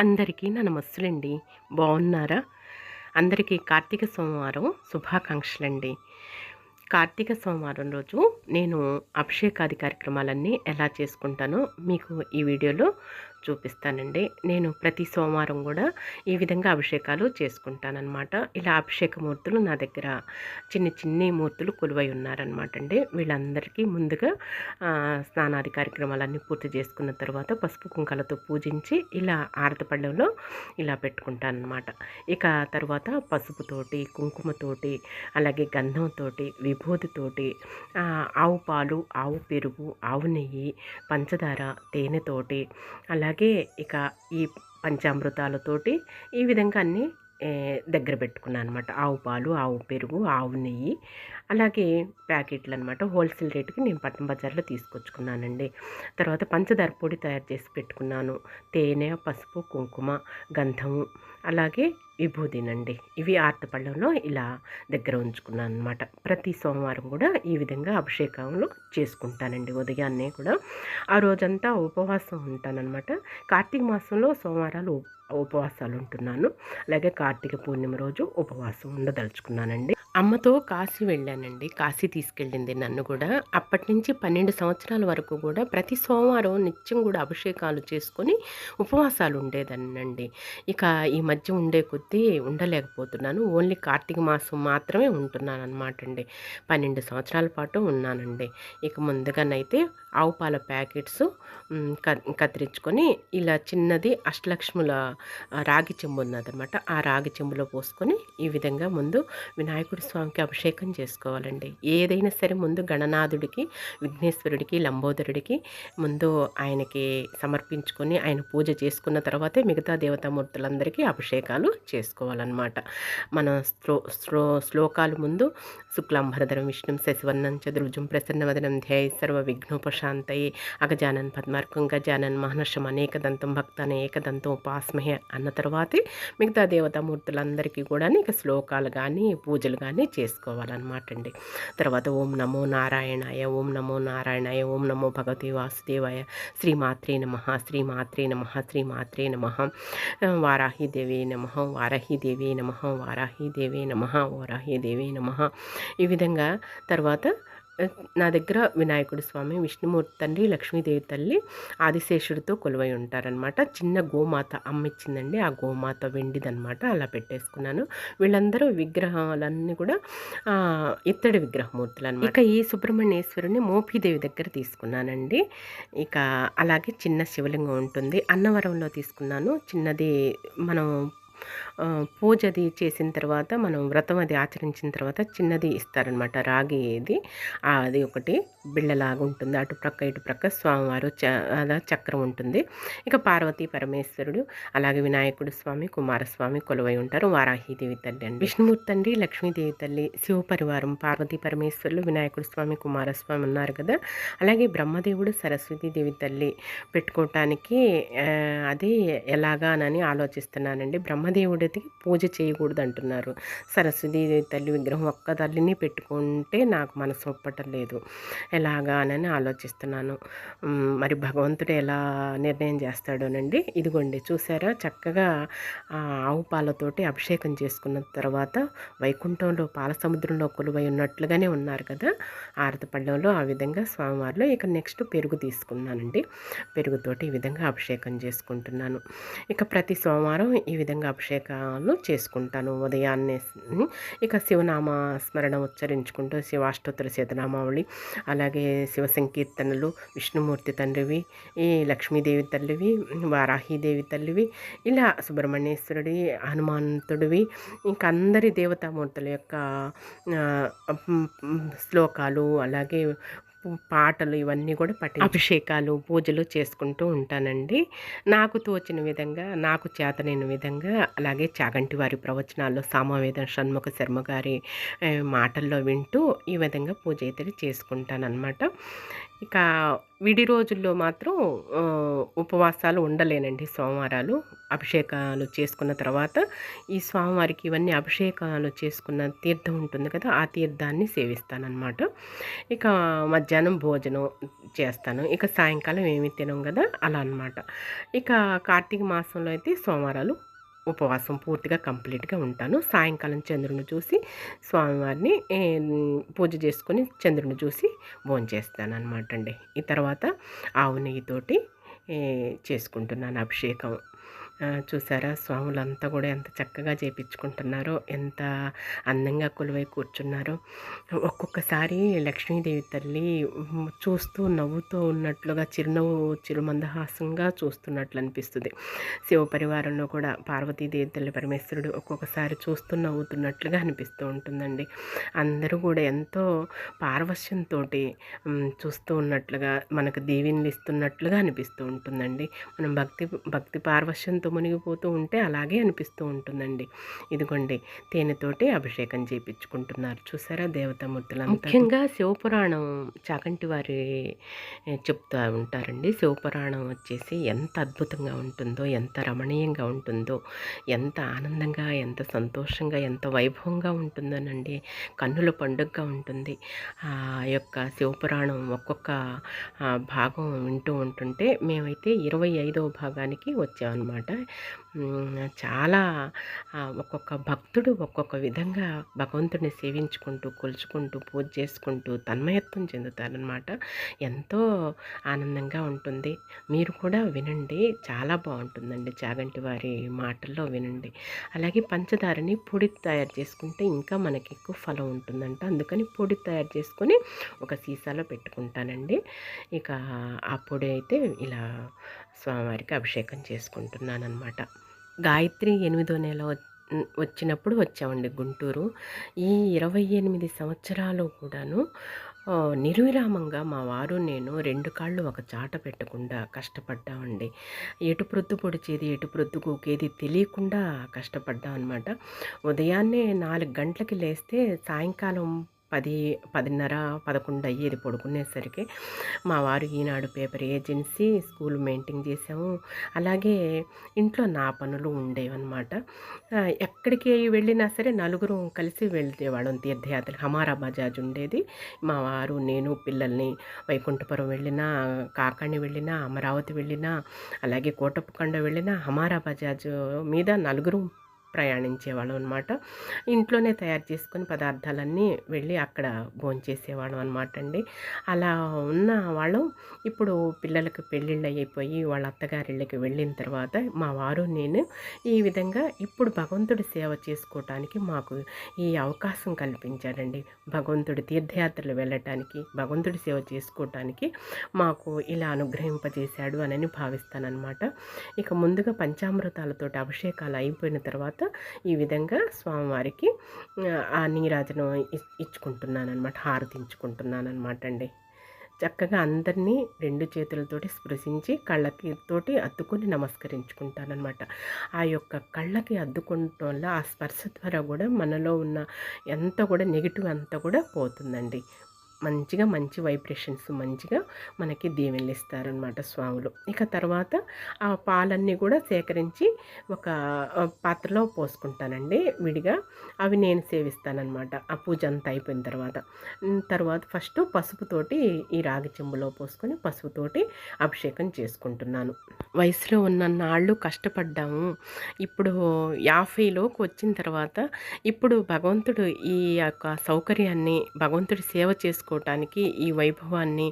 అందరికీ నా నమస్సులండి. బాగున్నారా? అందరికీ కార్తీక సోమవారం శుభాకాంక్షలండి. కార్తీక సోమవారం రోజు నేను అభిషేకాది కార్యక్రమాలన్నీ ఎలా చేసుకుంటానో మీకు ఈ వీడియోలో చూపిస్తానండి. నేను ప్రతి సోమవారం కూడా ఈ విధంగా అభిషేకాలు చేసుకుంటానన్నమాట. ఇలా అభిషేక మూర్తులు నా దగ్గర చిన్ని చిన్ని మూర్తులు కొలువై ఉన్నారనమాట అండి వీళ్ళందరికీ ముందుగా స్నానాది కార్యక్రమాలన్నీ పూర్తి చేసుకున్న తర్వాత పసుపు కుంకాలతో పూజించి ఇలా ఆరతపళ్ళెంలో ఇలా పెట్టుకుంటానమాట ఇక తర్వాత పసుపుతోటి కుంకుమతోటి అలాగే గంధంతోటి విభూతితోటి ఆవు పాలు ఆవు పెరుగు ఆవు నెయ్యి పంచదార తేనెతోటి అలా అలాగే ఇక ఈ పంచామృతాలతోటి ఈ విధంగా అన్నీ దగ్గర పెట్టుకున్నాను అనమాట ఆవు పాలు ఆవు పెరుగు ఆవు నెయ్యి అలాగే ప్యాకెట్లు అనమాట హోల్సేల్ రేటుకి నేను పట్టణ బజార్లో తీసుకొచ్చుకున్నానండి. తర్వాత పంచదార పొడి తయారు చేసి పెట్టుకున్నాను. తేనె పసుపు కుంకుమ గంధము అలాగే విభూదినండి ఇవి ఆర్తపళ్ళంలో ఇలా దగ్గర ఉంచుకున్నాను అనమాట ప్రతి సోమవారం కూడా ఈ విధంగా అభిషేకంలో చేసుకుంటానండి. ఉదయాన్నే కూడా ఆ రోజంతా ఉపవాసం ఉంటానన్నమాట కార్తీక మాసంలో సోమవారాలు ఉపవాసాలు ఉంటున్నాను అలాగే కార్తీక పూర్ణిమ రోజు ఉపవాసం ఉండదలుచుకున్నానండి. అమ్మతో కాశీ వెళ్ళానండి. కాశీ తీసుకెళ్ళింది నన్ను కూడా. అప్పటి నుంచి పన్నెండు సంవత్సరాల వరకు కూడా ప్రతి సోమవారం నిత్యం కూడా అభిషేకాలు చేసుకొని ఉపవాసాలు ఉండేదనండి ఇక ఈ మధ్య ఉండే కొద్దీ ఉండలేకపోతున్నాను. ఓన్లీ కార్తీక మాసం మాత్రమే ఉంటున్నాను అనమాట అండి పన్నెండు సంవత్సరాల పాటు ఉన్నానండి. ఇక ముందుగానైతే ఆవు పాల ప్యాకెట్స్ కత్తిరించుకొని ఇలా చిన్నది అష్టలక్ష్ముల రాగి చెంబు ఉన్నదనమాట ఆ రాగి చెంబులో పోసుకొని ఈ విధంగా ముందు వినాయకుడి స్వామికి అభిషేకం చేసుకోవాలండి. ఏదైనా సరే ముందు గణనాథుడికి విఘ్నేశ్వరుడికి లంబోదరుడికి ముందు ఆయనకి సమర్పించుకొని ఆయన పూజ చేసుకున్న తర్వాతే మిగతా దేవతామూర్తులందరికీ అభిషేకాలు చేసుకోవాలన్నమాట. మన శ్లో శ్లో శ్లోకాలు ముందు శుక్లాంబరధరం విష్ణుం శశివర్ణం చతుర్భుజం ప్రసన్నవదనం ధ్యాయ సర్వ విఘ్నోపశాంతయే అగజానన్ పద్మార్కం గజానన్ మహనర్షం అనేకదంతం భక్తాన్ని ఏకదంతం ఉపాస్మహే అన్న తర్వాతే మిగతా దేవతామూర్తులందరికీ కూడా ఇక శ్లోకాలు కానీ పూజలు కానీ చేసుకోవాలన్నమాట అండి తర్వాత ఓం నమో నారాయణాయ ఓం నమో నారాయణాయ ఓం నమో భగవతి వాసుదేవాయ శ్రీమాత్రే నమ శ్రీమాత్రే నమ శ్రీమాత్రే నమ వారాహిదేవే నమ వారాహిదేవే నమ వారాహిదేవే నమ వారాహిదేవే నమ. ఈ విధంగా తర్వాత నా దగ్గర వినాయకుడి స్వామి విష్ణుమూర్తి తండ్రి లక్ష్మీదేవి తల్లి ఆదిశేషుడితో కొలువై ఉంటారనమాట చిన్న గోమాత అమ్మిచ్చిందండి. ఆ గోమాత వెండిదనమాట అలా పెట్టేసుకున్నాను. వీళ్ళందరూ విగ్రహాలన్నీ కూడా ఇత్తడి విగ్రహమూర్తులు అనమాట ఇక ఈ సుబ్రహ్మణ్యేశ్వరుని మోపిదేవి దగ్గర తీసుకున్నానండి. ఇక అలాగే చిన్న శివలింగం ఉంటుంది. అన్నవరంలో తీసుకున్నాను. చిన్నది మనం పూజ అది చేసిన తర్వాత మనం వ్రతం అది ఆచరించిన తర్వాత చిన్నది ఇస్తారనమాట రాగి ఇది అది ఒకటి బిళ్ళలాగా ఉంటుంది. అటు ప్రక్క ఇటు ప్రక్క స్వామివారు చ అలా చక్రం ఉంటుంది. ఇక పార్వతీ పరమేశ్వరుడు అలాగే వినాయకుడు స్వామి కుమారస్వామి కొలువై ఉంటారు. వారాహీదేవి తల్లి అండి. విష్ణుమూర్తి అండి లక్ష్మీదేవి తల్లి శివపరివారం పార్వతీ పరమేశ్వరులు వినాయకుడు స్వామి కుమారస్వామి ఉన్నారు కదా. అలాగే బ్రహ్మదేవుడు సరస్వతీదేవి తల్లి పెట్టుకోవటానికి అది ఎలాగానని ఆలోచిస్తున్నానండి. బ్రహ్మ గణపతికి పూజ చేయకూడదు అంటున్నారు సరస్వతి తల్లి విగ్రహం ఒక్క తల్లిని పెట్టుకుంటే నాకు మనసు ఒప్పటం లేదు ఎలాగానని ఆలోచిస్తున్నాను. మరి భగవంతుడు ఎలా నిర్ణయం చేస్తాడోనండి? ఇదిగోండి చూసారా? చక్కగా ఆవు పాలతోటి అభిషేకం చేసుకున్న తర్వాత వైకుంఠంలో పాల సముద్రంలో కొలువై ఉన్నట్లుగానే ఉన్నారు కదా? ఆరత పళ్ళంలో ఆ విధంగా స్వామివారిలో ఇక నెక్స్ట్ పెరుగు తీసుకున్నానండి. పెరుగుతోటి ఈ విధంగా అభిషేకం చేసుకుంటున్నాను. ఇక ప్రతి సోమవారం ఈ విధంగా అభిషేకాలు చేసుకుంటాను ఉదయాన్నే. ఇక శివనామ స్మరణ ఉచ్చరించుకుంటూ శివాష్టోత్తర శతనామావళి అలాగే శివ సంకీర్తనలు విష్ణుమూర్తి తండ్రివి ఈ లక్ష్మీదేవి తల్లివి వారాహీదేవి తల్లివి ఇలా సుబ్రహ్మణ్యేశ్వరుడి హనుమంతుడివి ఇంకా అందరి దేవతామూర్తుల యొక్క శ్లోకాలు అలాగే పాటలు ఇవన్నీ కూడా పట్టి అభిషేకాలు పూజలు చేసుకుంటూ ఉంటానండి. నాకు తోచిన విధంగా నాకు చేతనైన విధంగా అలాగే చాగంటి వారి ప్రవచనాల్లో సామవేదం షణ్ముఖ శర్మ గారి మాటల్లో వింటూ ఈ విధంగా పూజ అయితే చేసుకుంటానమాట ఇక విడి రోజుల్లో మాత్రం ఉపవాసాలు ఉండలేనండి సోమవారాలు. అభిషేకాలు చేసుకున్న తర్వాత ఈ స్వామివారికి ఇవన్నీ అభిషేకాలు చేసుకున్న తీర్థం ఉంటుంది కదా ఆ తీర్థాన్ని సేవిస్తానన్నమాట. ఇక మధ్యాహ్నం భోజనం చేస్తాను. ఇక సాయంకాలం ఏమి తినం కదా అలా అన్నమాట. ఇక కార్తీక మాసంలో అయితే సోమవారాలు ఉపవాసం పూర్తిగా కంప్లీట్గా ఉంటాను. సాయంకాలం చంద్రుని చూసి స్వామివారిని పూజ చేసుకొని చంద్రుని చూసి భోంచేస్తాను అనమాట అండి. ఈ తర్వాత ఆవు నెయ్యితోటి చేసుకుంటున్నాను అభిషేకం. చూసారా? స్వాములంతా కూడా ఎంత చక్కగా చేపించుకుంటున్నారో ఎంత అందంగా కొలువై కూర్చున్నారో. ఒక్కొక్కసారి లక్ష్మీదేవి తల్లి చూస్తూ నవ్వుతూ ఉన్నట్లుగా చిరునవ్వు చిరుమందహాసంగా చూస్తున్నట్లు అనిపిస్తుంది శివ పరివారంలో కూడా పార్వతీదేవి తల్లి పరమేశ్వరుడు ఒక్కొక్కసారి చూస్తూ నవ్వుతున్నట్లుగా అనిపిస్తూ ఉంటుందండి. అందరూ కూడా ఎంతో పార్వశ్యంతో చూస్తూ ఉన్నట్లుగా మనకు దీవెనలు ఇస్తున్నట్లుగా అనిపిస్తూ ఉంటుందండి. మనం భక్తి భక్తి పార్వశ్యంతో మునిగిపోతూ ఉంటే అలాగే అనిపిస్తూ ఉంటుందండి. ఇదిగోండి తేనెతోటి అభిషేకం చేయించుకుంటున్నారు చూసారా దేవతామూర్తులు ముఖ్యంగా శివపురాణం చాకంటి వారి చెప్తూ ఉంటారండి. శివపురాణం వచ్చేసి ఎంత అద్భుతంగా ఉంటుందో ఎంత రమణీయంగా ఉంటుందో ఎంత ఆనందంగా ఎంత సంతోషంగా ఎంత వైభవంగా ఉంటుందోనండి. కన్నుల పండుగగా ఉంటుంది. ఆ యొక్క శివపురాణం ఒక్కొక్క భాగం వింటూ ఉంటుంటే మేమైతే ఇరవై ఐదవ భాగానికి వచ్చామన్నమాట. చాలా ఒక్కొక్క భక్తుడు ఒక్కొక్క విధంగా భగవంతుడిని సేవించుకుంటూ కొలుచుకుంటూ పూజ చేసుకుంటూ తన్మయత్వం చెందుతారనమాట ఎంతో ఆనందంగా ఉంటుంది. మీరు కూడా వినండి. చాలా బాగుంటుందండి చాగంటి వారి మాటల్లో వినండి. అలాగే పంచదారని పొడి తయారు చేసుకుంటే ఇంకా మనకి ఎక్కువ ఫలం ఉంటుందంట. అందుకని పొడి తయారు చేసుకొని ఒక సీసాలో పెట్టుకుంటానండి. ఇక ఆ పొడి అయితే ఇలా స్వామివారికి అభిషేకం చేసుకుంటున్నాను అనమాట గాయత్రి ఎనిమిదో నెల వచ్చినప్పుడు వచ్చామండి గుంటూరు. ఈ ఇరవై ఎనిమిది సంవత్సరాలు కూడాను నిర్విరామంగా మా వారు నేను రెండు కాళ్ళు ఒక చాట పెట్టకుండా కష్టపడ్డామండి. ఎటు ప్రొద్దు పొడిచేది ఎటు ప్రొద్దు కూకేది తెలియకుండా కష్టపడ్డాం అనమాట ఉదయాన్నే నాలుగు గంటలకి లేస్తే సాయంకాలం పది పదిన్నర పదకొండు అయ్యేది పడుకునేసరికి మా వారు Eenadu paper agency school maintain చేసాము అలాగే ఇంట్లో నా పనులు ఉండేవన్నమాట. ఎక్కడికి వెళ్ళినా సరే నలుగురు కలిసి వెళ్తేవాళ్ళం తీర్థయాత్ర. హమారా బజాజ్ ఉండేది. మా వారు నేను పిల్లల్ని వైకుంఠపురం వెళ్ళినా కాకాణి వెళ్ళినా అమరావతి వెళ్ళినా అలాగే కోటప్పకొండ వెళ్ళినా హమారా బజాజ్ మీద నలుగురు ప్రయాణించేవాళ్ళం అనమాట ఇంట్లోనే తయారు చేసుకుని పదార్థాలన్నీ వెళ్ళి అక్కడ భోంచేసేవాళ్ళం అనమాట అండి అలా ఉన్న వాళ్ళం ఇప్పుడు పిల్లలకు పెళ్ళిళ్ళు అయిపోయి వాళ్ళ అత్తగారిళ్ళకి వెళ్ళిన తర్వాత మా వారు నేను ఈ విధంగా ఇప్పుడు భగవంతుడి సేవ చేసుకోవటానికి మాకు ఈ అవకాశం కల్పించాడండి భగవంతుడి తీర్థయాత్రలు వెళ్ళటానికి భగవంతుడి సేవ చేసుకోవటానికి మాకు ఇలా అనుగ్రహింపజేశాడు అని భావిస్తానన్నమాట ఇక ముందుగా పంచామృతాలతోటి అభిషేకాలు అయిపోయిన తర్వాత ఈ విధంగా స్వామివారికి ఆ, నీరాజనం ఇచ్చుకుంటున్నాను అనమాట హారతించుకుంటున్నాను అనమాట అండి. చక్కగా అందరినీ రెండు చేతులతోటి స్పృశించి కళ్ళకి తోటి అద్దుకొని నమస్కరించుకుంటానమాట ఆ యొక్క కళ్ళకి అద్దుకుంటం వల్ల ఆ స్పర్శ ద్వారా కూడా మనలో ఉన్న ఎంత కూడా నెగిటివ్ అంతా కూడా పోతుందండి. మంచిగా మంచి వైబ్రేషన్స్ మంచిగా మనకి దీవెనలు ఇస్తారనమాట స్వాములు. ఇక తర్వాత ఆ పాలన్నీ కూడా సేకరించి ఒక పాత్రలో పోసుకుంటానండి విడిగా. అవి నేను సేవిస్తానమాట ఆ పూజ అంతా అయిపోయిన తర్వాత. తర్వాత ఫస్ట్ పసుపుతోటి ఈ రాగి చెంబులో పోసుకొని పసుపుతోటి అభిషేకం చేసుకుంటున్నాను. వయసులో ఉన్న నాళ్ళు కష్టపడ్డాము. ఇప్పుడు యాభైలోకి వచ్చిన తర్వాత ఇప్పుడు భగవంతుడు ఈ యొక్క సౌకర్యాన్ని భగవంతుడి సేవ చేసుకోవటానికి ఈ వైభవాన్ని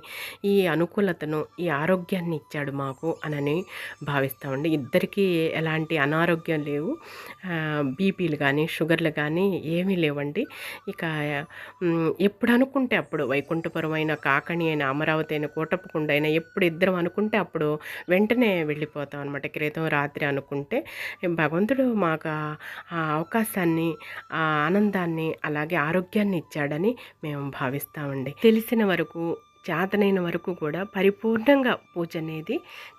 ఈ అనుకూలతను ఈ ఆరోగ్యాన్ని ఇచ్చాడు మాకు అనని భావిస్తామండి. ఇద్దరికీ ఎలాంటి అనారోగ్యం లేవు. బీపీలు కానీ షుగర్లు కానీ ఏమీ లేవండి. ఇక ఎప్పుడు అనుకుంటే అప్పుడు వైకుంఠపురం అయినా కాకణి అయినా అమరావతి అయినా కోటప్పకొండ అయినా ఎప్పుడు ఇద్దరం అనుకుంటే అప్పుడు వెంటనే వెళ్ళిపోతాం అనమాట క్రితం రాత్రి అనుకుంటే. భగవంతుడు మాకు ఆ అవకాశాన్ని ఆ ఆనందాన్ని అలాగే ఆరోగ్యాన్ని ఇచ్చాడని మేము భావిస్తామండి. తెలిసిన వరకు చేతనైన వరకు కూడా పరిపూర్ణంగా పూజ అనేది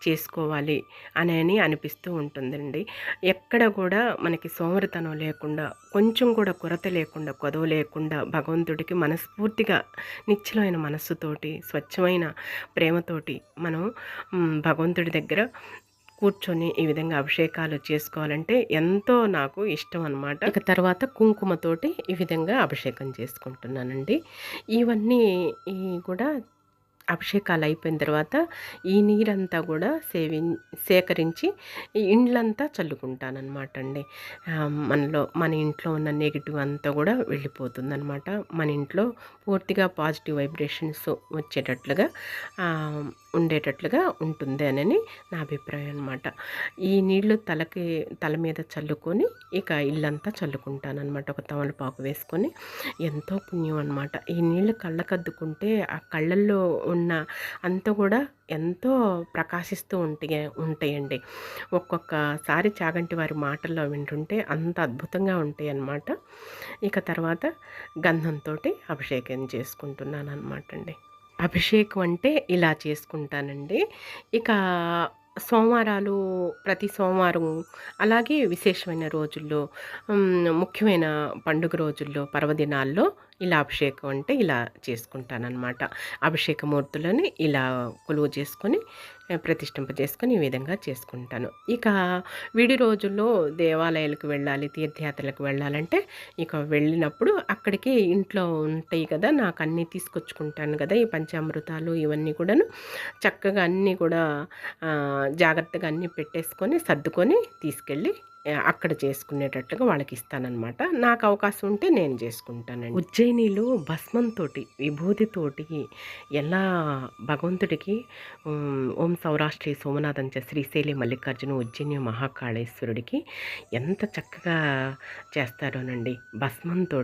చేసుకోవాలి అని అనిపిస్తూ ఉంటుందండి. ఎక్కడ కూడా మనకి సోమరితనం లేకుండా కొంచెం కూడా కొరత లేకుండా కొదవ లేకుండా భగవంతుడికి మనస్ఫూర్తిగా నిశ్చలమైన మనస్సుతోటి స్వచ్ఛమైన ప్రేమతోటి మనం భగవంతుడి దగ్గర కూర్చొని ఈ విధంగా అభిషేకాలు చేసుకోవాలంటే ఎంతో నాకు ఇష్టం అనమాట ఇక తర్వాత కుంకుమతోటి ఈ విధంగా అభిషేకం చేసుకుంటున్నానండి. ఇవన్నీ కూడా అభిషేకాలు అయిపోయిన తర్వాత ఈ నీరంతా కూడా సేవి సేకరించి ఈ ఇండ్లంతా చల్లుకుంటానమాట అండి. మనలో మన ఇంట్లో ఉన్న నెగిటివ్ అంతా కూడా వెళ్ళిపోతుంది అనమాట మన ఇంట్లో పూర్తిగా పాజిటివ్ వైబ్రేషన్స్ వచ్చేటట్లుగా ఉండేటట్లుగా ఉంటుంది అని నా అభిప్రాయం అనమాట ఈ నీళ్ళు తలకి తల మీద చల్లుకొని ఇక ఇల్లంతా చల్లుకుంటానమాట ఒక తమలపాకు వేసుకొని ఎంతో పుణ్యం అనమాట ఈ నీళ్ళు కళ్ళకద్దుకుంటే ఆ కళ్ళల్లో ఉన్న అంతా కూడా ఎంతో ప్రకాశిస్తూ ఉంటాయి ఉంటాయండి. ఒక్కొక్కసారి చాగంటి వారి మాటల్లో వింటుంటే అంత అద్భుతంగా ఉంటాయి అన్నమాట ఇక తర్వాత గంధంతో అభిషేకం చేసుకుంటున్నాను అనమాట అండి. అభిషేకం అంటే ఇలా చేసుకుంటానండి. ఇక సోమవారాలు ప్రతి సోమవారం అలాగే విశేషమైన రోజుల్లో ముఖ్యమైన పండుగ రోజుల్లో పర్వదినాల్లో ఇలా అభిషేకం అంటే ఇలా చేసుకుంటానన్నమాట. అభిషేకమూర్తులని ఇలా కొలువు చేసుకొని ప్రతిష్టింప చేసుకొని ఈ విధంగా చేసుకుంటాను. ఇక విడి రోజుల్లో దేవాలయాలకు వెళ్ళాలి తీర్థయాత్రలకు వెళ్ళాలంటే ఇక వెళ్ళినప్పుడు అక్కడికి ఇంట్లో ఉంటాయి కదా నాకు అన్నీ తీసుకొచ్చుకుంటాను కదా ఈ పంచామృతాలు ఇవన్నీ కూడాను చక్కగా అన్నీ కూడా జాగ్రత్తగా అన్నీ పెట్టేసుకొని సర్దుకొని తీసుకెళ్ళి అక్కడ చేసుకునేటట్లుగా వాళ్ళకి ఇస్తానన్నమాట నాకు అవకాశం ఉంటే నేను చేసుకుంటానండి. ఉజ్జయినిలో భస్మంతోటి విభూతితోటి ఎలా భగవంతుడికి ఓం సౌరాష్ట్రీ సోమనాథంచ శ్రీశైలి మల్లికార్జున ఉజ్జయిని మహాకాళేశ్వరుడికి ఎంత చక్కగా చేస్తారోనండి. భస్మంతో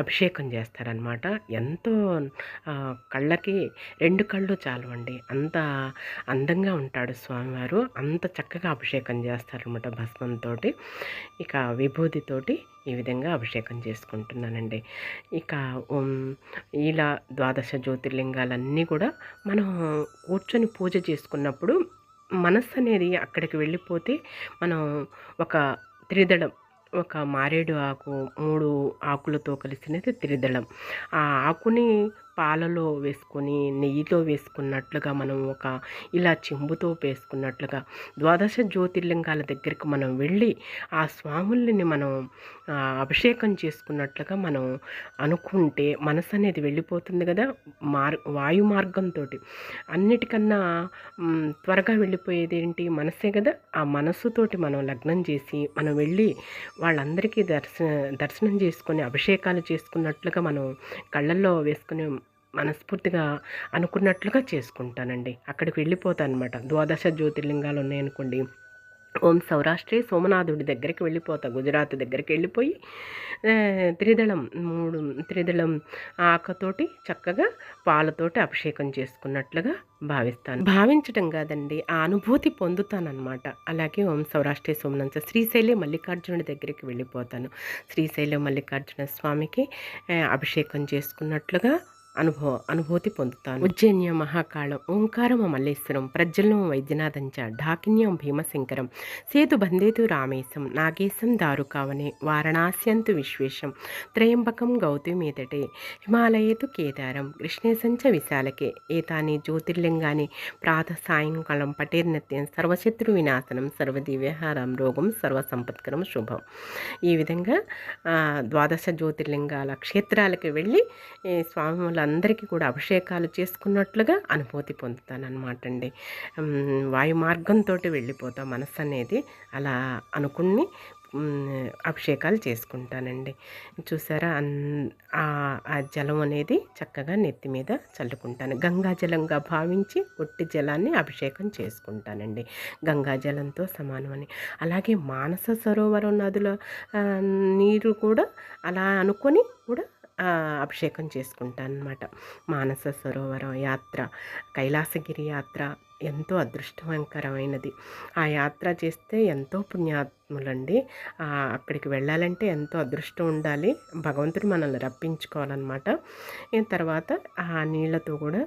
అభిషేకం చేస్తారనమాట ఎంతో కళ్ళకి రెండు కళ్ళు చాలవండి అంత అందంగా ఉంటాడు స్వామివారు. అంత చక్కగా అభిషేకం చేస్తారనమాట భస్మంతో ఇక విభూతితోటి ఈ విధంగా అభిషేకం చేసుకుంటున్నానండి. ఇక ఇలా ద్వాదశ జ్యోతిర్లింగాలన్నీ కూడా మనం కూర్చొని పూజ చేసుకున్నప్పుడు మనస్సు అనేది అక్కడికి వెళ్ళిపోతే మనం ఒక త్రిదళం ఒక మారేడు ఆకు మూడు ఆకులతో కలిసినది త్రిదళం. ఆ ఆకుని పాలలో వేసుకొని నెయ్యితో వేసుకున్నట్లుగా మనం ఒక ఇలా చెంబుతో వేసుకున్నట్లుగా ద్వాదశ జ్యోతిర్లింగాల దగ్గరికి మనం వెళ్ళి ఆ స్వాముల్ని మనం అభిషేకం చేసుకున్నట్లుగా మనం అనుకుంటే మనసు అనేది వెళ్ళిపోతుంది కదా మార్ వాయు మార్గంతో అన్నిటికన్నా త్వరగా వెళ్ళిపోయేది ఏంటి? మనసే కదా. ఆ మనస్సుతోటి మనం లగ్నం చేసి మనం వెళ్ళి వాళ్ళందరికీ దర్శన దర్శనం చేసుకొని అభిషేకాలు చేసుకున్నట్లుగా మనం కళ్ళల్లో వేసుకుని మనస్ఫూర్తిగా అనుకున్నట్లుగా చేసుకుంటానండి. అక్కడికి వెళ్ళిపోతాను అనమాట ద్వాదశ జ్యోతిర్లింగాలు ఉన్నాయనుకోండి. ఓం సౌరాష్ట్రే సోమనాథుడి దగ్గరికి వెళ్ళిపోతా. గుజరాత్ దగ్గరికి వెళ్ళిపోయి త్రిదళం మూడు త్రిదళం ఆకతోటి చక్కగా పాలతోటి అభిషేకం చేసుకున్నట్లుగా భావిస్తాను. భావించడం కాదండి ఆ అనుభూతి పొందుతానన్నమాట. అలాగే ఓం సౌరాష్ట్రే సోమనంత శ్రీశైలి మల్లికార్జునుడి దగ్గరికి వెళ్ళిపోతాను. శ్రీశైలి మల్లికార్జున స్వామికి అభిషేకం చేసుకున్నట్లుగా అనుభవ అనుభూతి పొందుతాను. ఉజ్జయిన్య మహాకాళం ఓంకారం మల్లేశ్వరం ప్రజ్వలం వైద్యనాథంచ ఢాకిన్యం భీమశంకరం సేతు బందేతు రామేశం నాగేశం దారుకావనే వారణాస్యంతు విశ్వేశం త్రయంబకం గౌతమీతటే హిమాలయేతు కేదారం కృష్ణేశంచ విశాలకే ఏతాని జ్యోతిర్లింగాని ప్రాత సాయంకాలం పటేర్నత్యం సర్వశత్రు వినాశనం సర్వదివ్యహారం రోగం సర్వసంపత్కరం శుభం. ఈ విధంగా ద్వాదశ జ్యోతిర్లింగాల క్షేత్రాలకు వెళ్ళి స్వాముల స్వాములందరికీ కూడా అభిషేకాలు చేసుకున్నట్లుగా అనుభూతి పొందుతాననమాట అండి ఉమ్, వాయు మార్గంతో మనసు అనేది అలా అనుకుని అభిషేకాలు చేసుకుంటానండి. చూసారా? అన్ ఆ ఆ జలం అనేది చక్కగా నెత్తి మీద చల్లుకుంటాను. గంగా జలంగా భావించి ఒట్టి జలాన్ని అభిషేకం చేసుకుంటానండి. గంగా జలంతో సమానమని. అలాగే మానస సరోవరం నదుల నీరు కూడా అలా అనుకొని కూడా అభిషేకం చేసుకుంటాను అనమాట మానస సరోవరం యాత్ర కైలాసగిరి యాత్ర ఎంతో అదృష్టవంకరమైనది. ఆ యాత్ర చేస్తే ఎంతో పుణ్యాత్ములండి. అక్కడికి వెళ్ళాలంటే ఎంతో అదృష్టం ఉండాలి. భగవంతుడు మనల్ని రప్పించుకోవాలన్నమాట. తర్వాత ఆ నీళ్ళతో కూడా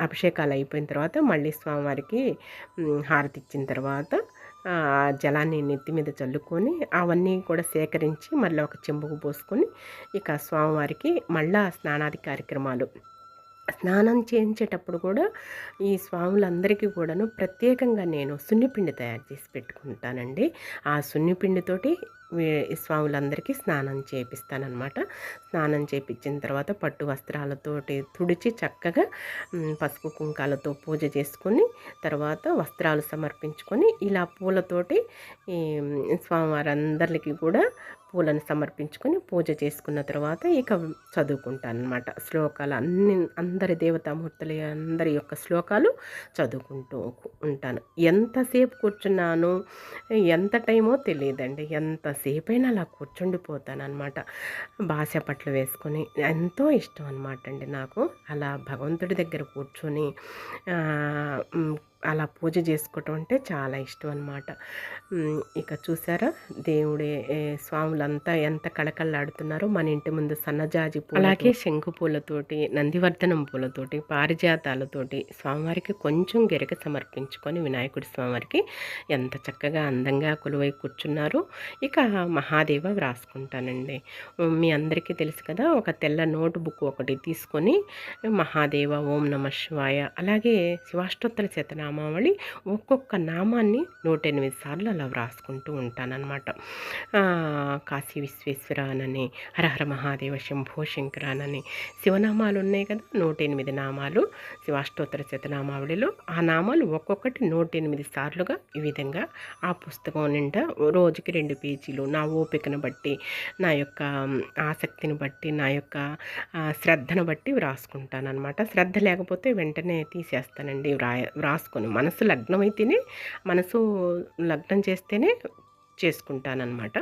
అభిషేకాలు అయిపోయిన తర్వాత మళ్ళీ స్వామివారికి హారతి ఇచ్చిన తర్వాత జలాన్ని నెత్తి మీద చల్లుకొని అవన్నీ కూడా సేకరించి మళ్ళీ ఒక చెంబుకు పోసుకొని ఇక స్వామివారికి మళ్ళా స్నానాది కార్యక్రమాలు. స్నానం చేయించేటప్పుడు కూడా ఈ స్వాములందరికీ కూడాను ప్రత్యేకంగా నేను సున్నిపిండి తయారు చేసి పెట్టుకుంటానండి. ఆ సున్నిపిండితోటి స్వాములందరికీ స్నానం చేపిస్తానమాట స్నానం చేపించిన తర్వాత పట్టు వస్త్రాలతోటి తుడిచి చక్కగా పసుపు కుంకాలతో పూజ చేసుకొని తర్వాత వస్త్రాలు సమర్పించుకొని ఇలా పూలతోటి ఈ స్వామివారందరికీ కూడా పూలను సమర్పించుకొని పూజ చేసుకున్న తర్వాత ఇక చదువుకుంటాను అనమాట శ్లోకాలు అన్ని అందరి దేవతామూర్తుల అందరి యొక్క శ్లోకాలు చదువుకుంటూ ఉంటాను. ఎంతసేపు కూర్చున్నాను ఎంత టైమో తెలియదండి. ఎంతసేపు అయినా అలా కూర్చుండిపోతాను అనమాట భాష పట్లు వేసుకొని ఎంతో ఇష్టం అనమాట అండి నాకు. అలా భగవంతుడి దగ్గర కూర్చొని అలా పూజ చేసుకోవటం అంటే చాలా ఇష్టం అనమాట ఇక చూసారా? దేవుడే స్వాములంతా ఎంత కళకళలాడుతున్నారో మన ఇంటి ముందు సన్నజాజి పూలు అలాగే శంకు పూలతోటి నందివర్ధనం పూలతోటి పారిజాతాలతోటి స్వామివారికి కొంచెం గెరక సమర్పించుకొని వినాయకుడి స్వామివారికి ఎంత చక్కగా అందంగా కొలువై కూర్చున్నారు ఇక మహాదేవ వ్రాసుకుంటానండి. మీ అందరికీ తెలుసు కదా ఒక తెల్ల నోటు బుక్ ఒకటి తీసుకొని మహాదేవ ఓం నమ శివాయ అలాగే శివాష్టోత్తర నామావళి ఒక్కొక్క నామాన్ని నూట ఎనిమిది సార్లు అలా వ్రాసుకుంటూ ఉంటానన్నమాట. కాశీ విశ్వేశ్వర అనని హరహర మహాదేవ శంభో శంకరానని శివనామాలు ఉన్నాయి కదా నూట ఎనిమిది నామాలు శివాష్టోత్తర శతనామావళిలో ఆ నామాలు ఒక్కొక్కటి నూట ఎనిమిది సార్లుగా ఈ విధంగా ఆ పుస్తకం నిండా రోజుకి రెండు పేజీలు. నా ఓపికను బట్టి నా యొక్క ఆసక్తిని బట్టి నా యొక్క శ్రద్ధను బట్టి వ్రాసుకుంటాను అనమాట శ్రద్ధ లేకపోతే వెంటనే తీసేస్తానండి వ్రాయ వ్రాసుకుని. మనసు లగ్నం అయితేనే మనసు లగ్నం చేస్తేనే చేసుకుంటానన్నమాట.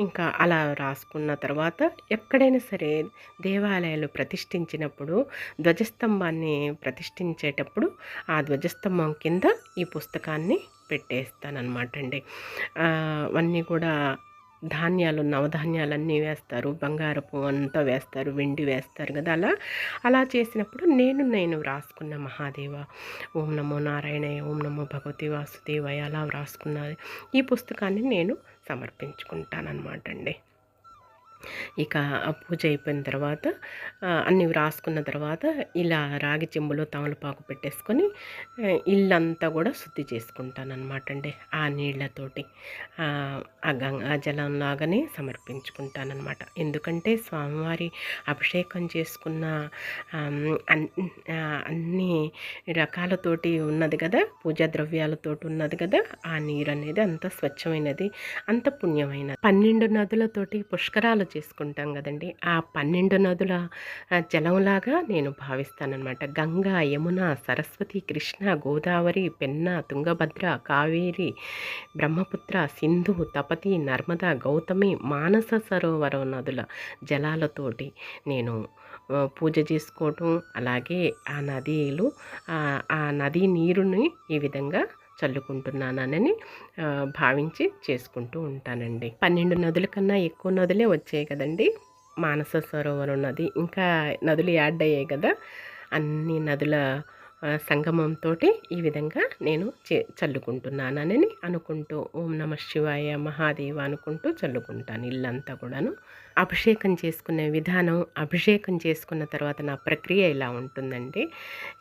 ఇంకా అలా రాసుకున్న తర్వాత ఎక్కడైనా సరే దేవాలయాలు ప్రతిష్ఠించినప్పుడు ధ్వజస్తంభాన్ని ప్రతిష్ఠించేటప్పుడు ఆ ధ్వజస్తంభం కింద ఈ పుస్తకాన్ని పెట్టేస్తానన్నమాట అండి. అవన్నీ కూడా ధాన్యాలు నవధాన్యాలన్నీ వేస్తారు. బంగారపు అంతా వేస్తారు. వెండి వేస్తారు కదా అలా. అలా చేసినప్పుడు నేను నేను వ్రాసుకున్న మహాదేవ. ఓం నమో నారాయణయ ఓం నమో భగవతి వాసుదేవయ్య అలా వ్రాసుకున్న ఈ పుస్తకాన్ని నేను సమర్పించుకుంటానన్నమాట అండి. ఇక ఆ పూజ అయిపోయిన తర్వాత అన్ని అన్నీ వ్రాసుకున్న తర్వాత ఇలా రాగి చెంబులో తమలపాకు పెట్టేసుకొని ఇల్లంతా కూడా శుద్ధి చేసుకుంటాను అనమాట అండి ఆ నీళ్ళతోటి. ఆ గంగా జలం లాగానే జలంలాగానే ఎందుకంటే స్వామివారి అభిషేకం చేసుకున్న అన్- అన్ని రకాలతోటి ఉన్నది కదా పూజా ద్రవ్యాలతోటి ఉన్నది కదా ఆ నీరు అనేది అంత స్వచ్ఛమైనది అంత పుణ్యమైనది. పన్నెండు నదులతోటి పుష్కరాలు చేసుకుంటాం కదండి. ఆ పన్నెండు నదుల జలంలాగా నేను భావిస్తానన్నమాట. గంగా యమున సరస్వతి కృష్ణ గోదావరి పెన్న తుంగభద్ర కావేరి బ్రహ్మపుత్ర సింధు తపతి నర్మద గౌతమి మానస సరోవరం నదుల జలాలతోటి నేను పూజ చేసుకోవటం అలాగే ఆ నదిలు ఆ, ఆ నది నీరుని ఈ విధంగా చల్లుకుంటున్నానని భావించి చేసుకుంటూ ఉంటానండి. పన్నెండు నదుల కన్నా ఎక్కువ నదులే వచ్చాయి కదండి. మానస సరోవరం నది. ఇంకా నదులు యాడ్ అయ్యాయి కదా. అన్ని నదుల సంగమంతో ఈ విధంగా నేను చే చల్లుకుంటున్నానని అనుకుంటూ ఓం నమ శివాయ మహాదేవ అనుకుంటూ చల్లుకుంటాను ఇల్లంతా కూడాను. అభిషేకం చేసుకునే విధానం అభిషేకం చేసుకున్న తర్వాత నా ప్రక్రియ ఇలా ఉంటుందండి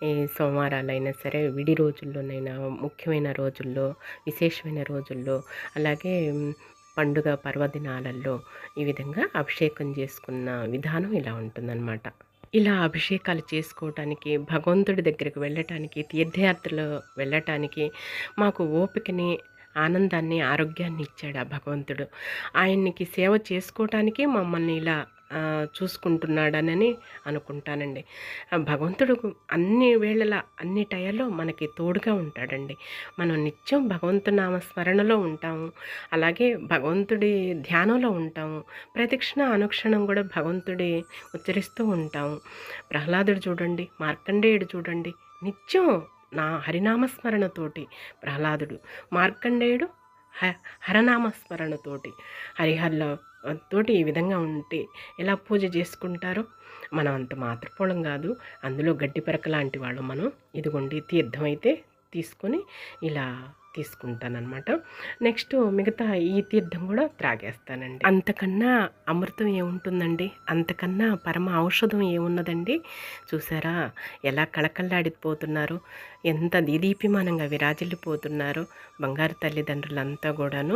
ఈ సోమవారాలైనా సరే విడి రోజుల్లోనైనా ముఖ్యమైన రోజుల్లో విశేషమైన రోజుల్లో అలాగే పండుగ పర్వదినాలలో ఈ విధంగా అభిషేకం చేసుకున్న విధానం ఇలా ఉంటుందన్నమాట. ఇలా అభిషేకాలు చేసుకోవటానికి భగవంతుడి దగ్గరికి వెళ్ళటానికి తీర్థయాత్రలు వెళ్ళటానికి మాకు ఓపికని ఆనందాన్ని ఆరోగ్యాన్ని ఇచ్చాడు ఆ భగవంతుడు. ఆయనకి సేవ చేసుకోవటానికి మమ్మల్ని ఇలా చూసుకుంటున్నాడనని అనుకుంటానండి. భగవంతుడు అన్ని వేళల అన్ని టయాల్లో మనకి తోడుగా ఉంటాడండి. మనం నిత్యం భగవంతు నామస్మరణలో ఉంటాము. అలాగే భగవంతుడి ధ్యానంలో ఉంటాము. ప్రతిక్షణ అనుక్షణం కూడా భగవంతుడి ఉచ్చరిస్తూ ఉంటాము. ప్రహ్లాదుడు చూడండి మార్కండేయుడు చూడండి నిత్యం నా హరినామస్మరణతోటి ప్రహ్లాదుడు మార్కండేయుడు హ హరనామస్మరణతోటి హరిహర్ల తోటి ఈ విధంగా ఉంటే ఎలా పూజ చేసుకుంటారో? మనం అంత మాతృపూలం కాదు. అందులో గడ్డి పరక లాంటి వాళ్ళు మనం. ఇదిగోండి తీర్థం అయితే తీసుకొని ఇలా తీసుకుంటానమాట నెక్స్ట్ మిగతా ఈ తీర్థం కూడా త్రాగేస్తానండి. అంతకన్నా అమృతం ఏముంటుందండి? అంతకన్నా పరమ ఔషధం ఏమున్నదండి? చూసారా? ఎలా కళకళ్ళాడిపోతున్నారు ఎంత దీదీప్యమానంగా విరాజిల్లిపోతున్నారు? బంగారు తల్లిదండ్రులంతా కూడాను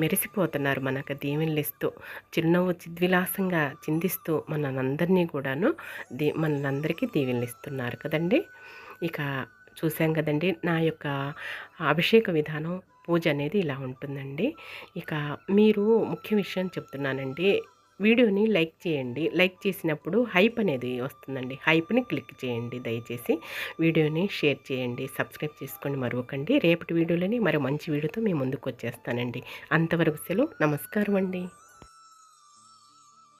మెరిసిపోతున్నారు మనకు దీవెనలిస్తూ చిరునవ్వు చిద్విలాసంగా చిందిస్తూ మనందరినీ కూడాను దీ మనందరికీ దీవెనలిస్తున్నారు కదండి? ఇక చూసాం కదండి. నా యొక్క అభిషేక విధానం పూజ అనేది ఇలా ఉంటుందండి. ఇక మీరు ముఖ్య విషయం చెప్తున్నానండి. వీడియోని లైక్ చేయండి. లైక్ చేసినప్పుడు హైప్ అనేది వస్తుందండి. హైప్ని క్లిక్ చేయండి దయచేసి. వీడియోని షేర్ చేయండి. సబ్స్క్రైబ్ చేసుకోండి మరొకండి రేపటి వీడియోలోని మరో మంచి వీడియోతో మీ ముందుకు వచ్చేస్తానండి. అంతవరకు సెలవు. నమస్కారం అండి